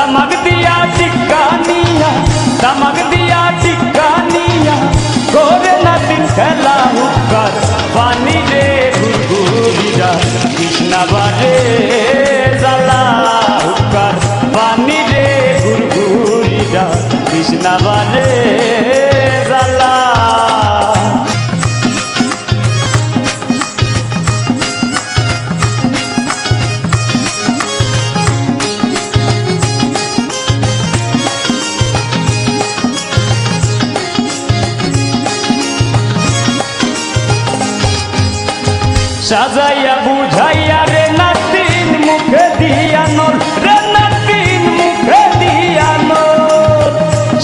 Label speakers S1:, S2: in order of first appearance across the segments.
S1: দমক দিয়া চিকানিয়া দমক দিয়া চিকানিয়া গোরে না দিন খেলা হুকার পানি রে ঘুরঘুরিরা কৃষ্ণা বাজে সাজাইয়া বুঝাইয়া রে নাতিন মুখে দিয়া নল, রে নাতিন মুখে দিয়া নল।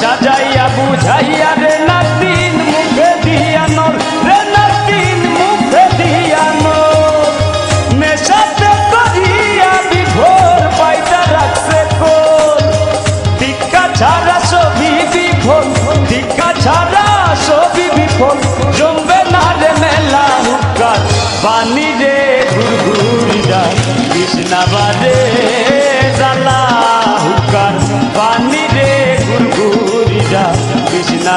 S1: সাজাইয়া বুঝাইয়া রে নাতিন মুখে দিয়া নল, রে নাতিন মুখে দিয়া নল। নেশাতে করিয়া বিভোর পাইতা রাখছে কোল টিক্কা ছাড়া ছবি বিফল টিক্কা ছাড়া ছবি বিফল। কৃষ্ণা জালা হুকার পানি রে ঘুরঘুরিরা কৃষ্ণা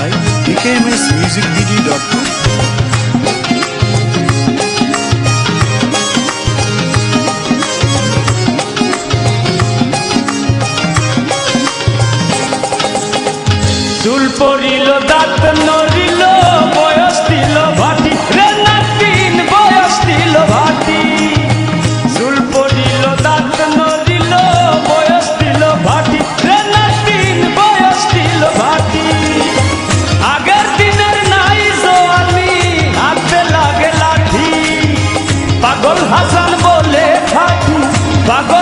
S2: Exclusive by dkmsmusicbd.com.
S1: চুল পড়িল দাঁত নর Pagoda.